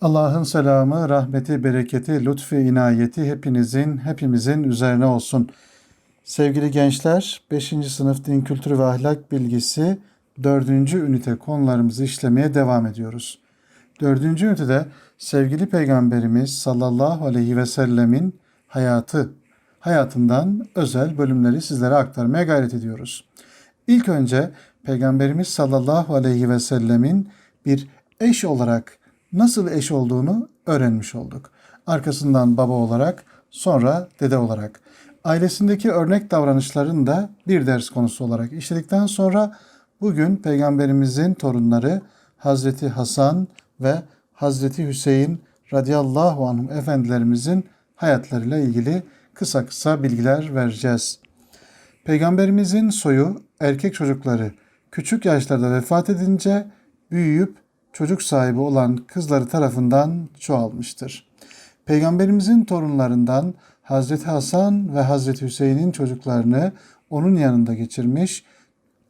Allah'ın selamı, rahmeti, bereketi, lütfu, inayeti hepinizin, hepimizin üzerine olsun. Sevgili gençler, 5. sınıf din kültürü ve ahlak bilgisi 4. ünite konularımızı işlemeye devam ediyoruz. 4. ünitede sevgili peygamberimiz sallallahu aleyhi ve sellemin hayatı, hayatından özel bölümleri sizlere aktarmaya gayret ediyoruz. İlk önce Peygamberimiz sallallahu aleyhi ve sellemin bir eş olarak nasıl eş olduğunu öğrenmiş olduk. Arkasından baba olarak, sonra dede olarak. Ailesindeki örnek davranışların da bir ders konusu olarak işledikten sonra bugün Peygamberimizin torunları Hazreti Hasan ve Hazreti Hüseyin radıyallahu anhum efendilerimizin hayatlarıyla ilgili kısa kısa bilgiler vereceğiz. Peygamberimizin soyu erkek çocukları küçük yaşlarda vefat edince büyüyüp çocuk sahibi olan kızları tarafından çoğalmıştır. Peygamberimizin torunlarından Hazreti Hasan ve Hazreti Hüseyin'in çocuklarını onun yanında geçirmiş,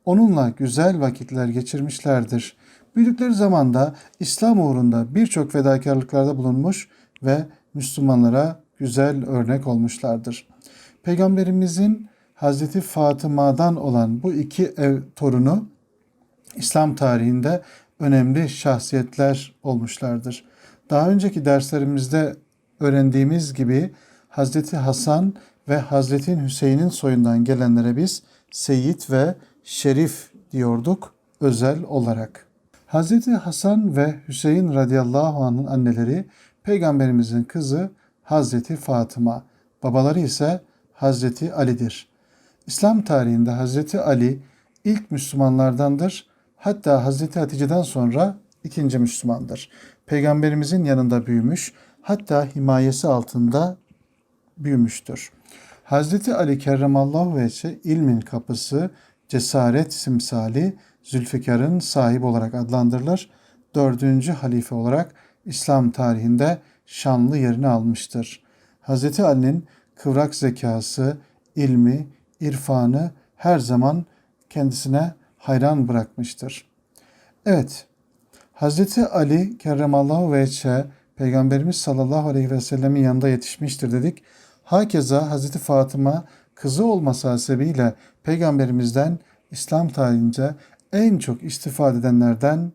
onunla güzel vakitler geçirmişlerdir. Büyüdükleri zamanda İslam uğrunda birçok fedakarlıklarda bulunmuş ve Müslümanlara güzel örnek olmuşlardır. Peygamberimizin Hazreti Fatıma'dan olan bu iki ev torunu İslam tarihinde önemli şahsiyetler olmuşlardır. Daha önceki derslerimizde öğrendiğimiz gibi Hazreti Hasan ve Hazreti Hüseyin'in soyundan gelenlere biz Seyit ve Şerif diyorduk özel olarak. Hazreti Hasan ve Hüseyin radıyallahu anh'ın anneleri peygamberimizin kızı Hazreti Fatıma, babaları ise Hazreti Ali'dir. İslam tarihinde Hazreti Ali ilk Müslümanlardandır. Hatta Hazreti Hatice'den sonra ikinci Müslümandır. Peygamberimizin yanında büyümüş, hatta himayesi altında büyümüştür. Hazreti Ali kerremallahu vece ilmin kapısı, cesaret simsali, Zülfikar'ın sahibi olarak adlandırılır. Dördüncü halife olarak İslam tarihinde şanlı yerini almıştır. Hazreti Ali'nin kıvrak zekası, ilmi, irfanı her zaman kendisine hayran bırakmıştır. Evet, Hazreti Ali kerremallahu vece Peygamberimiz sallallahu aleyhi ve sellemin yanında yetişmiştir dedik. Hakeza Hazreti Fatıma kızı olması hasebiyle Peygamberimizden İslam tarihinde en çok istifade edenlerden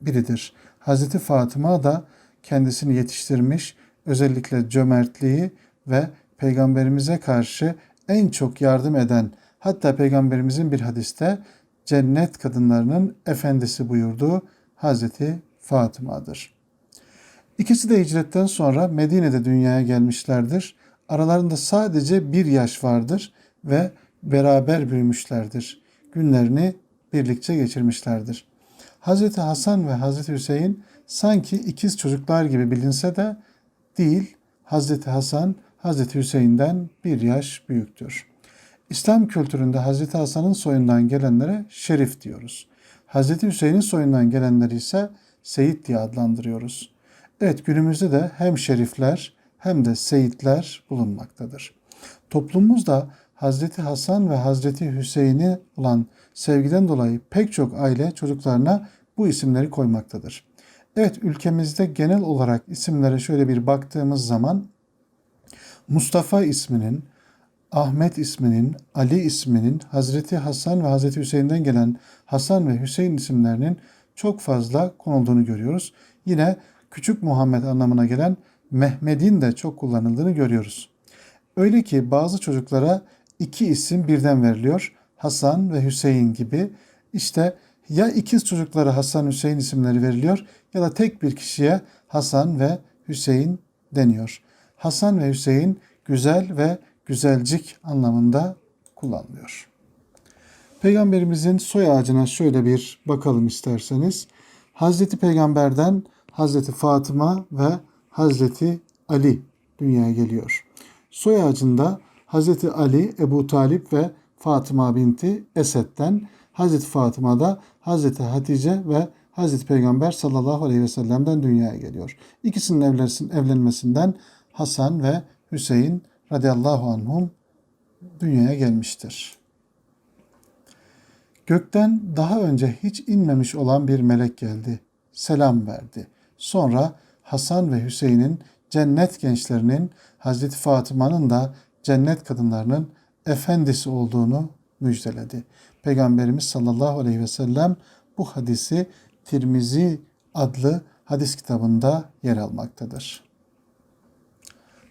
biridir. Hazreti Fatıma da kendisini yetiştirmiş, özellikle cömertliği ve peygamberimize karşı en çok yardım eden hatta peygamberimizin bir hadiste cennet kadınlarının efendisi buyurduğu Hazreti Fatıma'dır. İkisi de hicretten sonra Medine'de dünyaya gelmişlerdir. Aralarında sadece bir yaş vardır ve beraber büyümüşlerdir. Günlerini birlikte geçirmişlerdir. Hazreti Hasan ve Hazreti Hüseyin sanki ikiz çocuklar gibi bilinse de değil. Hazreti Hasan Hazreti Hüseyin'den bir yaş büyüktür. İslam kültüründe Hazreti Hasan'ın soyundan gelenlere şerif diyoruz. Hazreti Hüseyin'in soyundan gelenleri ise Seyit diye adlandırıyoruz. Evet günümüzde de hem şerifler hem de seyitler bulunmaktadır. Toplumumuzda Hazreti Hasan ve Hazreti Hüseyin'i olan sevgiden dolayı pek çok aile çocuklarına bu isimleri koymaktadır. Evet ülkemizde genel olarak isimlere şöyle bir baktığımız zaman Mustafa isminin, Ahmet isminin, Ali isminin, Hazreti Hasan ve Hazreti Hüseyin'den gelen Hasan ve Hüseyin isimlerinin çok fazla konulduğunu görüyoruz. Yine küçük Muhammed anlamına gelen Mehmet'in de çok kullanıldığını görüyoruz. Öyle ki bazı çocuklara iki isim birden veriliyor. Hasan ve Hüseyin gibi. İşte ya ikiz çocuklara Hasan Hüseyin isimleri veriliyor ya da tek bir kişiye Hasan ve Hüseyin deniyor. Hasan ve Hüseyin güzel ve güzelcik anlamında kullanılıyor. Peygamberimizin soy ağacına şöyle bir bakalım isterseniz. Hazreti Peygamber'den Hazreti Fatıma ve Hazreti Ali dünyaya geliyor. Soy ağacında Hazreti Ali, Ebu Talip ve Fatıma binti Esed'den, Hazreti Fatıma da Hazreti Hatice ve Hazreti Peygamber sallallahu aleyhi ve sellem'den dünyaya geliyor. İkisinin evlenmesinden Hasan ve Hüseyin radıyallahu anhum dünyaya gelmiştir. Gökten daha önce hiç inmemiş olan bir melek geldi. Selam verdi. Sonra Hasan ve Hüseyin'in cennet gençlerinin, Hazreti Fatıma'nın da cennet kadınlarının efendisi olduğunu müjdeledi. Peygamberimiz sallallahu aleyhi ve sellem bu hadisi Tirmizi adlı hadis kitabında yer almaktadır.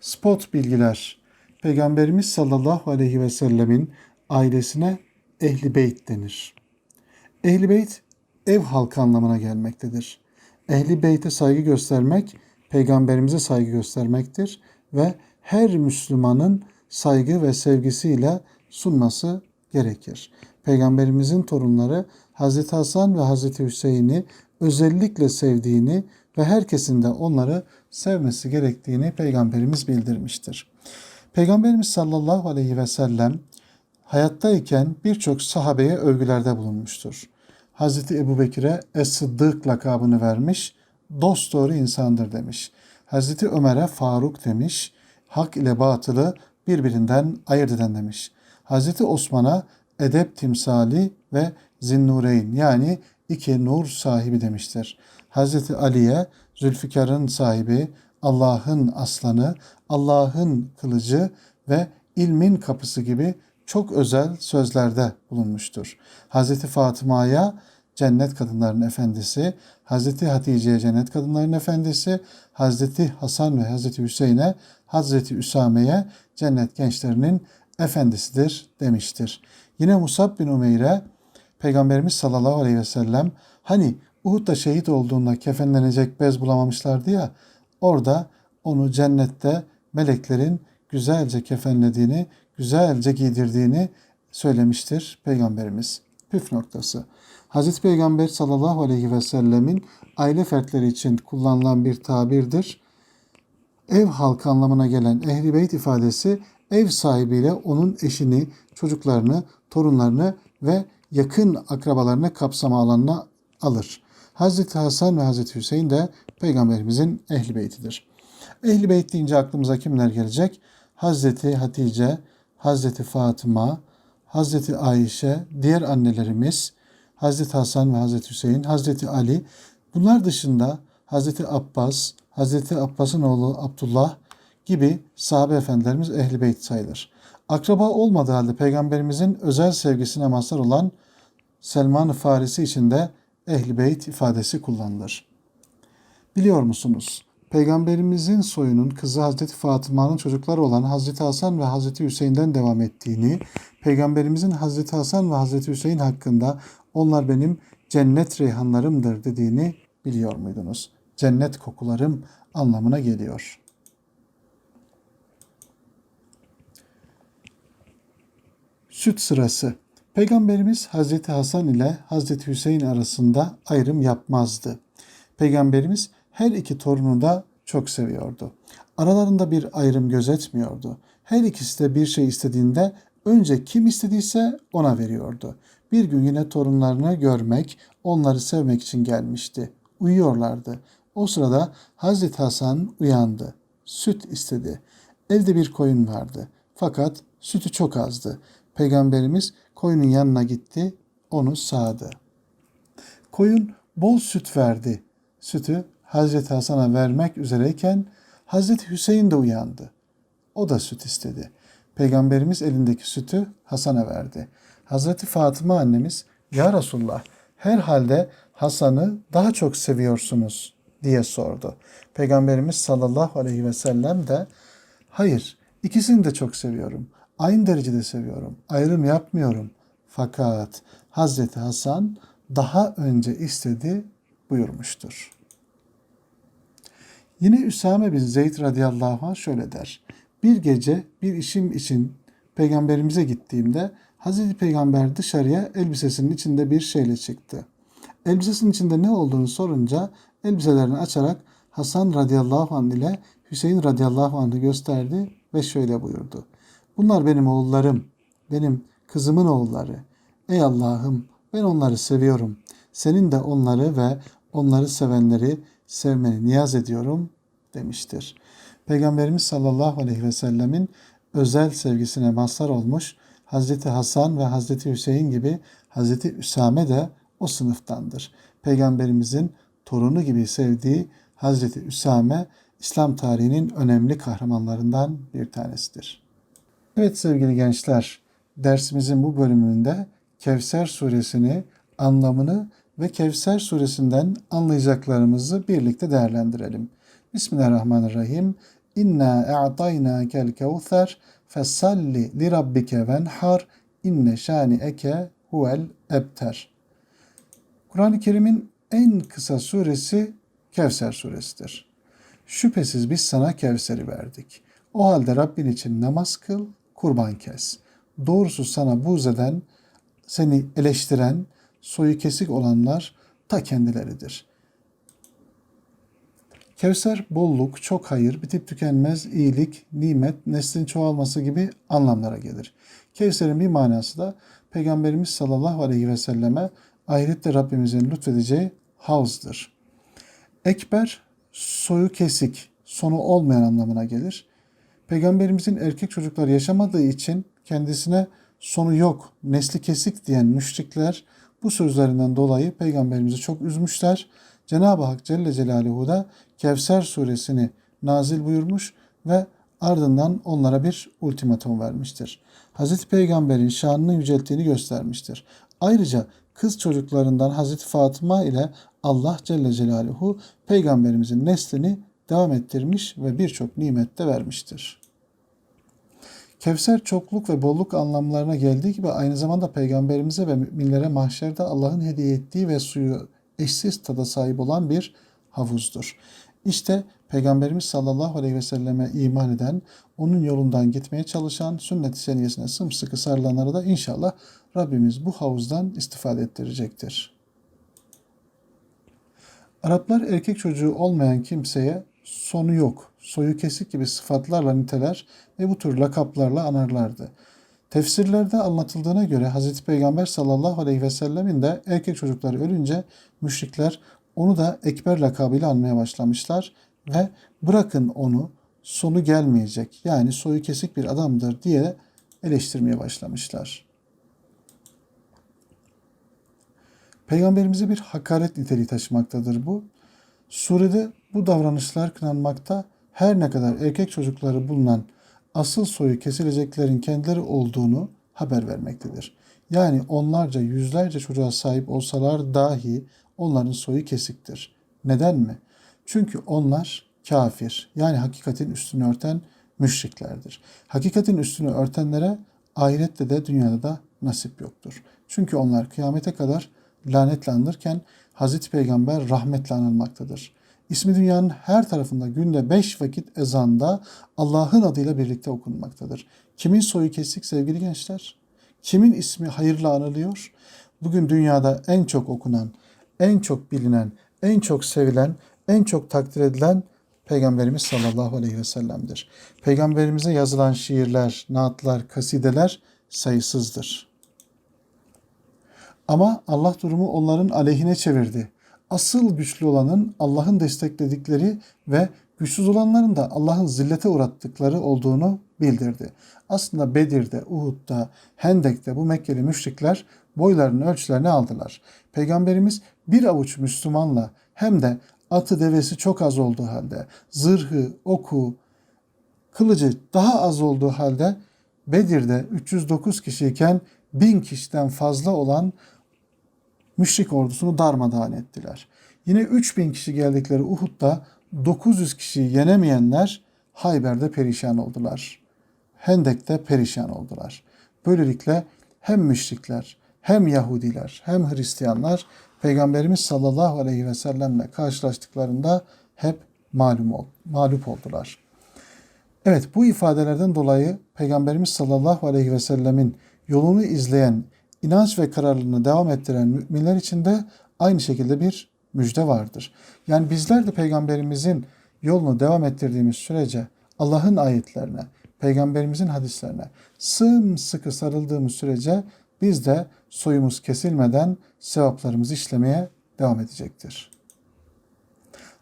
Spot bilgiler. Peygamberimiz sallallahu aleyhi ve sellemin ailesine ehli beyt denir. Ehli beyt ev halkı anlamına gelmektedir. Ehli beyte saygı göstermek peygamberimize saygı göstermektir ve her Müslümanın saygı ve sevgisiyle sunması gerekir. Peygamberimizin torunları Hazreti Hasan ve Hazreti Hüseyin'i özellikle sevdiğini ve herkesin de onları sevmesi gerektiğini Peygamberimiz bildirmiştir. Peygamberimiz sallallahu aleyhi ve sellem hayattayken birçok sahabeye övgülerde bulunmuştur. Hazreti Ebu Bekir'e Es-Sıddık lakabını vermiş, dost doğru insandır demiş. Hazreti Ömer'e Faruk demiş, hak ile batılı birbirinden ayırt eden demiş. Hazreti Osman'a edep timsali ve zinnureyn yani iki nur sahibi demiştir. Hazreti Ali'ye Zülfikar'ın sahibi, Allah'ın aslanı, Allah'ın kılıcı ve ilmin kapısı gibi çok özel sözlerde bulunmuştur. Hazreti Fatıma'ya cennet kadınların efendisi, Hazreti Hatice'ye cennet kadınların efendisi, Hazreti Hasan ve Hazreti Hüseyin'e, Hazreti Üsame'ye cennet gençlerinin efendisidir demiştir. Yine Musab bin Umeyr'e Peygamberimiz sallallahu aleyhi ve sellem hani Uhud'da şehit olduğunda kefenlenecek bez bulamamışlardı ya orada onu cennette meleklerin güzelce kefenlediğini, güzelce giydirdiğini söylemiştir Peygamberimiz. Püf noktası. Hazreti Peygamber sallallahu aleyhi ve sellemin aile fertleri için kullanılan bir tabirdir. Ev halkı anlamına gelen ehli beyt ifadesi ev sahibiyle onun eşini, çocuklarını, torunlarını ve yakın akrabalarını kapsama alanına alır. Hazreti Hasan ve Hazreti Hüseyin de peygamberimizin ehli beytidir. Ehli beyt deyince aklımıza kimler gelecek? Hazreti Hatice, Hazreti Fatıma, Hazreti Ayşe, diğer annelerimiz, Hazreti Hasan ve Hazreti Hüseyin, Hazreti Ali. Bunlar dışında Hazreti Abbas, Hazreti Abbas'ın oğlu Abdullah gibi sahabe efendilerimiz ehli beyt sayılır. Akraba olmadığı halde peygamberimizin özel sevgisine mazhar olan Selman-ı Farisi için de ehli beyt ifadesi kullanılır. Biliyor musunuz? Peygamberimizin soyunun kızı Hazreti Fatıma'nın çocukları olan Hazreti Hasan ve Hazreti Hüseyin'den devam ettiğini, Peygamberimizin Hazreti Hasan ve Hazreti Hüseyin hakkında onlar benim cennet reyhanlarımdır dediğini biliyor muydunuz? Cennet kokularım anlamına geliyor. Süt sırası. Peygamberimiz Hazreti Hasan ile Hazreti Hüseyin arasında ayrım yapmazdı. Peygamberimiz her iki torunu da çok seviyordu. Aralarında bir ayrım gözetmiyordu. Her ikisi de bir şey istediğinde önce kim istediyse ona veriyordu. Bir gün yine torunlarını görmek, onları sevmek için gelmişti. Uyuyorlardı. O sırada Hazreti Hasan uyandı. Süt istedi. Elde bir koyun vardı. Fakat sütü çok azdı. Peygamberimiz koyunun yanına gitti, onu sağdı. Koyun bol süt verdi. Sütü Hazreti Hasan'a vermek üzereyken Hazreti Hüseyin de uyandı. O da süt istedi. Peygamberimiz elindeki sütü Hasan'a verdi. Hazreti Fatıma annemiz Ya Resulullah herhalde Hasan'ı daha çok seviyorsunuz diye sordu. Peygamberimiz sallallahu aleyhi ve sellem de hayır ikisini de çok seviyorum. Aynı derecede seviyorum. Ayrım yapmıyorum. Fakat Hazreti Hasan daha önce istedi buyurmuştur. Yine Üsame bin Zeyd radıyallahu anh şöyle der. Bir gece bir işim için peygamberimize gittiğimde Hazreti Peygamber dışarıya elbisesinin içinde bir şeyle çıktı. Elbisesinin içinde ne olduğunu sorunca elbiselerini açarak Hasan radıyallahu anh ile Hüseyin radıyallahu anh'ı gösterdi ve şöyle buyurdu. Bunlar benim oğullarım, benim kızımın oğulları. Ey Allah'ım ben onları seviyorum. Senin de onları ve onları sevenleri sevmeni niyaz ediyorum demiştir. Peygamberimiz sallallahu aleyhi ve sellemin özel sevgisine mazhar olmuş Hazreti Hasan ve Hazreti Hüseyin gibi Hazreti Üsame de o sınıftandır. Peygamberimizin torunu gibi sevdiği Hazreti Üsame İslam tarihinin önemli kahramanlarından bir tanesidir. Evet sevgili gençler, dersimizin bu bölümünde Kevser suresini, anlamını ve Kevser suresinden anlayacaklarımızı birlikte değerlendirelim. Bismillahirrahmanirrahim. İnna a'taynâkel kevser fesalli li rabbike venhar inne şâni'eke huvel ebter. Kur'an-ı Kerim'in en kısa suresi Kevser suresidir. Şüphesiz biz sana Kevser'i verdik. O halde Rabbin için namaz kıl, kurban kes. Doğrusu sana buğz eden, seni eleştiren, soyu kesik olanlar ta kendileridir. Kevser bolluk, çok hayır, bitip tükenmez iyilik, nimet, neslin çoğalması gibi anlamlara gelir. Kevser'in bir manası da Peygamberimiz sallallahu aleyhi ve selleme ahirette Rabbimizin lütfedeceği havzdır. Ekber soyu kesik, sonu olmayan anlamına gelir. Peygamberimizin erkek çocuklar yaşamadığı için kendisine sonu yok, nesli kesik diyen müşrikler bu sözlerinden dolayı peygamberimizi çok üzmüşler. Cenab-ı Hak Celle Celaluhu da Kevser suresini nazil buyurmuş ve ardından onlara bir ultimatum vermiştir. Hazreti Peygamber'in şanını yücelttiğini göstermiştir. Ayrıca kız çocuklarından Hazreti Fatıma ile Allah Celle Celaluhu peygamberimizin neslini devam ettirmiş ve birçok nimet de vermiştir. Kevser çokluk ve bolluk anlamlarına geldiği gibi aynı zamanda peygamberimize ve müminlere mahşerde Allah'ın hediye ettiği ve suyu eşsiz tada sahip olan bir havuzdur. İşte Peygamberimiz sallallahu aleyhi ve selleme iman eden, onun yolundan gitmeye çalışan, sünnet-i seniyesine sımsıkı sarılanlara da inşallah Rabbimiz bu havuzdan istifade ettirecektir. Araplar erkek çocuğu olmayan kimseye sonu yok, soyu kesik gibi sıfatlarla niteler ve bu tür lakaplarla anarlardı. Tefsirlerde anlatıldığına göre Hz. Peygamber sallallahu aleyhi ve sellemin de erkek çocukları ölünce müşrikler onu da Ekber lakabıyla anmaya başlamışlar ve bırakın onu sonu gelmeyecek yani soyu kesik bir adamdır diye eleştirmeye başlamışlar. Peygamberimize bir hakaret niteliği taşımaktadır bu. Surede bu davranışlar kınanmakta her ne kadar erkek çocukları bulunan asıl soyu kesileceklerin kendileri olduğunu haber vermektedir. Yani onlarca yüzlerce çocuğa sahip olsalar dahi onların soyu kesiktir. Neden mi? Çünkü onlar kafir yani hakikatin üstünü örten müşriklerdir. Hakikatin üstünü örtenlere ahirette de dünyada da nasip yoktur. Çünkü onlar kıyamete kadar lanetlenirken Hazreti Peygamber rahmetle anılmaktadır. İsmi dünyanın her tarafında günde beş vakit ezanda Allah'ın adıyla birlikte okunmaktadır. Kimin soyu kesik sevgili gençler? Kimin ismi hayırla anılıyor? Bugün dünyada en çok okunan, en çok bilinen, en çok sevilen, en çok takdir edilen Peygamberimiz sallallahu aleyhi ve sellem'dir. Peygamberimize yazılan şiirler, naatlar, kasideler sayısızdır. Ama Allah durumu onların aleyhine çevirdi. Asıl güçlü olanın Allah'ın destekledikleri ve güçsüz olanların da Allah'ın zillete uğrattıkları olduğunu bildirdi. Aslında Bedir'de, Uhud'da, Hendek'te bu Mekkeli müşrikler boylarının ölçülerini aldılar. Peygamberimiz bir avuç Müslümanla hem de atı devesi çok az olduğu halde, zırhı, oku, kılıcı daha az olduğu halde Bedir'de 309 kişiyken bin kişiden fazla olan müşrik ordusunu darmadağın ettiler. Yine 3000 kişi geldikleri Uhud'da 900 kişiyi yenemeyenler Hayber'de perişan oldular. Hendek'te perişan oldular. Böylelikle hem müşrikler, hem Yahudiler, hem Hristiyanlar Peygamberimiz sallallahu aleyhi ve sellemle karşılaştıklarında hep malum ol, mağlup oldular. Evet bu ifadelerden dolayı Peygamberimiz sallallahu aleyhi ve sellemin yolunu izleyen, inanç ve kararlılığını devam ettiren müminler için de aynı şekilde bir müjde vardır. Yani bizler de Peygamberimizin yolunu devam ettirdiğimiz sürece Allah'ın ayetlerine, Peygamberimizin hadislerine sımsıkı sarıldığımız sürece biz de soyumuz kesilmeden sevaplarımızı işlemeye devam edecektir.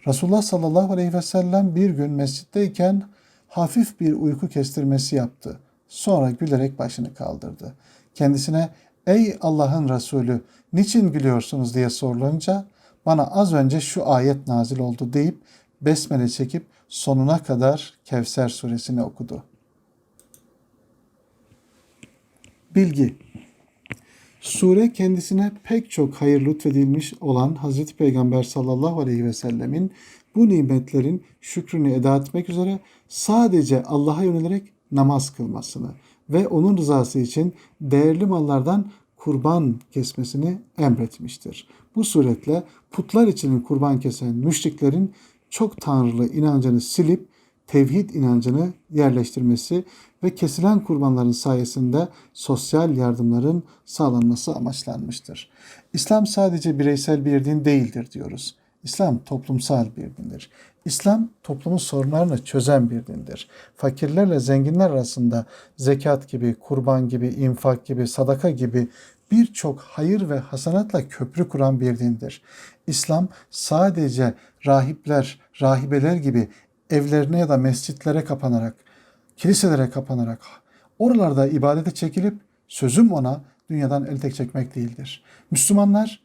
Resulullah sallallahu aleyhi ve sellem bir gün mescitteyken hafif bir uyku kestirmesi yaptı. Sonra gülerek başını kaldırdı. Kendisine ey Allah'ın Resulü niçin gülüyorsunuz? diye sorulunca bana az önce şu ayet nazil oldu deyip besmele çekip sonuna kadar Kevser suresini okudu. Bilgi. Sure kendisine pek çok hayır lütfedilmiş olan Hazreti Peygamber sallallahu aleyhi ve sellemin bu nimetlerin şükrünü eda etmek üzere sadece Allah'a yönelerek namaz kılmasını ve onun rızası için değerli mallardan kurban kesmesini emretmiştir. Bu suretle putlar için kurban kesen müşriklerin çok tanrılı inancını silip tevhid inancını yerleştirmesi ve kesilen kurbanların sayesinde sosyal yardımların sağlanması amaçlanmıştır. İslam sadece bireysel bir din değildir diyoruz. İslam toplumsal bir dindir. İslam toplumun sorunlarını çözen bir dindir. Fakirlerle zenginler arasında zekat gibi, kurban gibi, infak gibi, sadaka gibi birçok hayır ve hasanatla köprü kuran bir dindir. İslam sadece rahipler, rahibeler gibi evlerine ya da mescitlere kapanarak, kiliselere kapanarak, oralarda ibadete çekilip sözüm ona dünyadan el tek çekmek değildir. Müslümanlar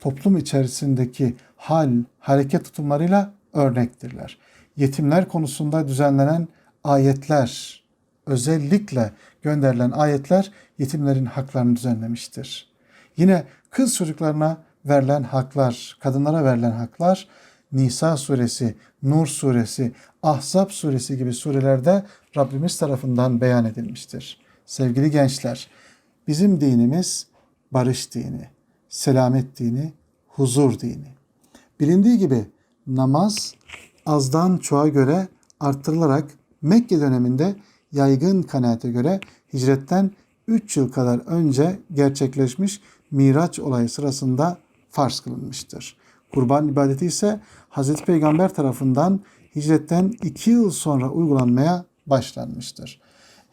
toplum içerisindeki hal, hareket tutumlarıyla örnektirler. Yetimler konusunda düzenlenen ayetler, özellikle gönderilen ayetler yetimlerin haklarını düzenlemiştir. Yine kız çocuklarına verilen haklar, kadınlara verilen haklar Nisa suresi, Nur suresi, Ahzab suresi gibi surelerde Rabbimiz tarafından beyan edilmiştir. Sevgili gençler, bizim dinimiz barış dini, selamet dini, huzur dini. Bilindiği gibi namaz azdan çoğa göre arttırılarak Mekke döneminde yaygın kanaate göre hicretten 3 yıl kadar önce gerçekleşmiş Miraç olayı sırasında farz kılınmıştır. Kurban ibadeti ise Hazreti Peygamber tarafından hicretten 2 yıl sonra uygulanmaya başlanmıştır.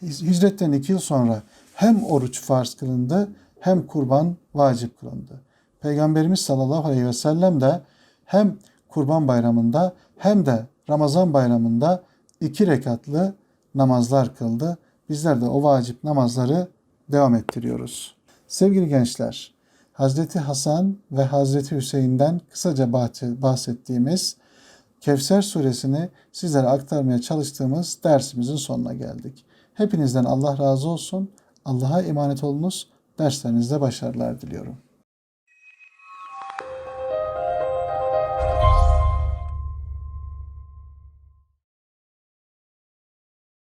Hicretten 2 yıl sonra hem oruç farz kılındı hem kurban vacip kılındı. Peygamberimiz sallallahu aleyhi ve sellem de hem kurban bayramında hem de Ramazan bayramında iki rekatlı namazlar kıldı. Bizler de o vacip namazları devam ettiriyoruz. Sevgili gençler, Hazreti Hasan ve Hazreti Hüseyin'den kısaca bahsettiğimiz Kevser suresini sizlere aktarmaya çalıştığımız dersimizin sonuna geldik. Hepinizden Allah razı olsun. Allah'a emanet olunuz. Derslerinizde başarılar diliyorum.